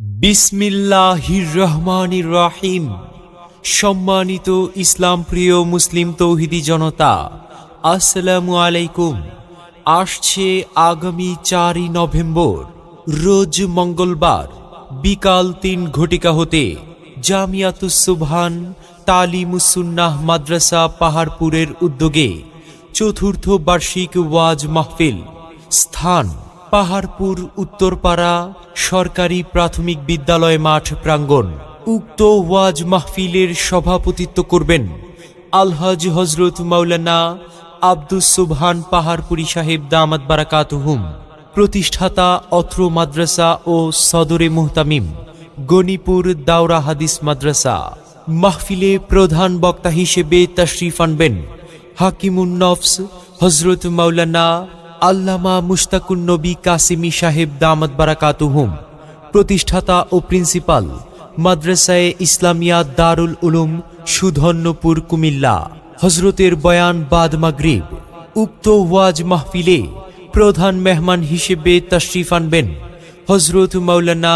বিসমিল্লাহির রহমানির রাহিম। সম্মানিত ইসলাম প্রিয় মুসলিম তৌহিদি জনতা, আসসালামু আলাইকুম। আসছে আগামী চারই নভেম্বর, রোজ মঙ্গলবার, বিকাল তিন ঘটিকা হতে জামিয়াতুস সুবহান তালিমুসুন্নাহ মাদ্রাসা পাহাড়পুরের উদ্যোগে চতুর্থ বার্ষিক ওয়াজ মাহফিল স্থান পাহাড়পুর, উত্তরপাড়া সরকারি প্রাথমিক বিদ্যালয় মাঠ প্রাঙ্গণ। উক্ত ওয়াজ মাহফিলের সভাপতিত্ব করবেন আলহাজ হজরত মাওলানা আব্দুস সুবহান পাহাড়পুরি সাহেব দামাত বারাকাতুহুম, প্রতিষ্ঠাতা অত্র মাদ্রাসা ও সদরে মুহতামিম, গণিপুর দাওরা হাদিস মাদ্রাসা। মাহফিলে প্রধান বক্তা হিসেবে তশরিফ আনবেন হাকিমুন নফস হজরত মাওলানা আল্লামা মুশতাকুন নবী কাসিমি সাহেব দামত বারাকাতুহুম, প্রতিষ্ঠাতা ও প্রিন্সিপাল, মাদ্রাসায়ে ইসলামিয়া দারুল উলুম, সুধন্যপুর, কুমিল্লা। হজরতের বয়ান বাদ মাগরিব। উক্ত ওয়াজ মাহফিলে প্রধান মেহমান হিসেবে তশরিফ আনবেন হজরত মৌলানা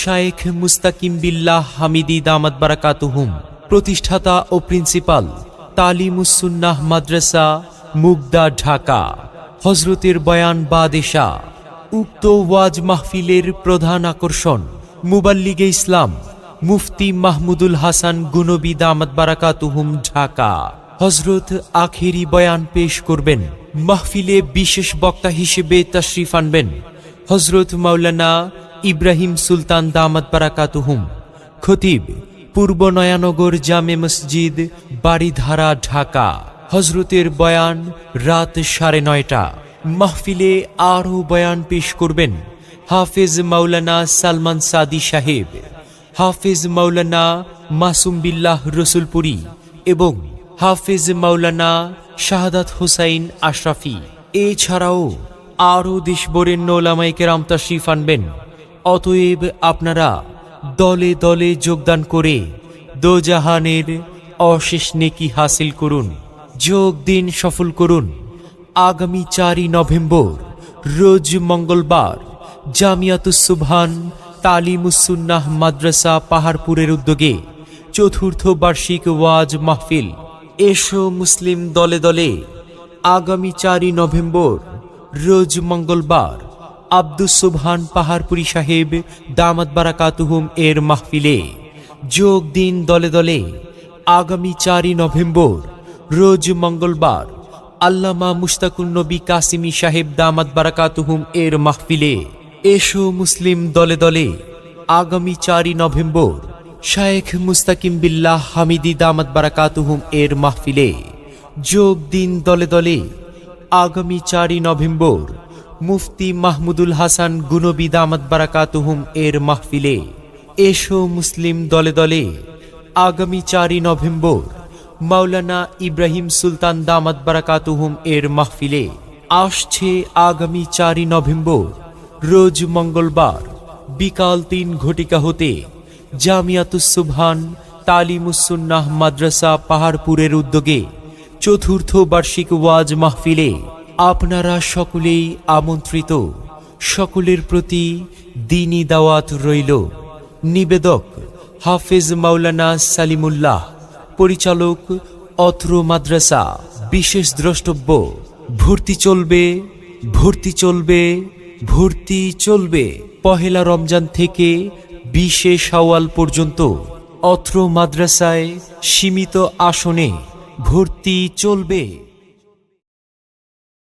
শায়েখ মুস্তাকিম বিল্লাহ হামিদি দামাত বারাকাতুহুম, প্রতিষ্ঠাতা ও প্রিন্সিপাল তালিমুসুন্নাহ মাদ্রাসা, মুগদা, ঢাকা। হজরতের বয়ান বাদেশা উক্ত ওয়াজ মাহফিলের প্রধান আকর্ষণ, মুবাল্লিগে ইসলাম, মুফতি মাহমুদুল হাসান গুনবী দামাত বারাকাতুহুম ঢাকা। হজরত আখেরি বয়ান পেশ করবেন, মাহফিলে বিশেষ বক্তা হিসেবে তশরিফ আনবেন, হজরত মাওলানা ইব্রাহিম সুলতান দামাত বারাকাতুহুম, খতিব পূর্ব নয়ানগর জামে মসজিদ বাড়িধারা ঢাকা। হজরতের বয়ান রাত সাড়ে নয়টা। মাহফিলে আরও বয়ান পেশ করবেন হাফেজ মাওলানা সালমান সাদি সাহেব, হাফেজ মাওলানা মাসুম বিল্লাহ রসুলপুরি এবং হাফেজ মাওলানা শাহাদাত হোসাইন আশরাফি। এছাড়াও আরও দেশবরেণ্য ওলামাইকে রামতাশরিফ আনবেন। অতএব আপনারা দলে দলে যোগদান করে দোজাহানের অশেষ নেকি হাসিল করুন। যোগ দিন সফল করুন। আগামী চারই নভেম্বর, রোজ মঙ্গলবার জামিয়াতুস সুবহান তালিমুসুন্নাহ মাদ্রাসা পাহাড়পুরের উদ্যোগে চতুর্থ বার্ষিক ওয়াজ মাহফিল। এসো মুসলিম দলে দলে, আগামী চারই নভেম্বর, রোজ মঙ্গলবার, আব্দুস সুবহান পাহাড়পুরি সাহেব দামাত বারাকাতুহুম এর মাহফিলে। যোগ দিন দলে দলে, আগামী চারই নভেম্বর রোজ মঙ্গলবার আল্লামা মুশতাকুন নবী কাসিমি সাহেব দামাত বারাকাতুহুম এর মাহফিলে এসো মুসলিম দলে দলে আগামী চারই নভেম্বর শায়েখ মুস্তাকিম বিল্লাহ হামিদি দামাত বারাকাতুহুম এর মাহফিলে যোগ দিন দলে দলে আগামী চারই নভেম্বর মুফতি মাহমুদুল হাসান গুনবি দামাত বারাকাতুহুম এর মাহফিলে এসো মুসলিম দলে দলে আগামী চারই নভেম্বর মাওলানা ইব্রাহিম সুলতান দামাত বারাকাতুহুম এর মাহফিলে আসছে আগামী চারই নভেম্বর, রোজ মঙ্গলবার, বিকাল তিন ঘটিকা হতে জামিয়াতুস সুবহান তালিমুসুন্নাহ মাদ্রাসা পাহাড়পুরের উদ্যোগে চতুর্থ বার্ষিক ওয়াজ মাহফিলে আপনারা সকলেই আমন্ত্রিত। সকলের প্রতি দিনী দাওয়াত রইল। নিবেদক হাফেজ মাওলানা সালিমুল্লাহ পরিচালক অত্র মাদ্রাসা, বিশেষ দ্রষ্টব্য, ভর্তি চলবে ভর্তি চলবে ভর্তি চলবে। পহেলা রমজান থেকে বিশে সাওয়াল পর্যন্ত অত্র মাদ্রাসায় সীমিত আসনে ভর্তি চলবে।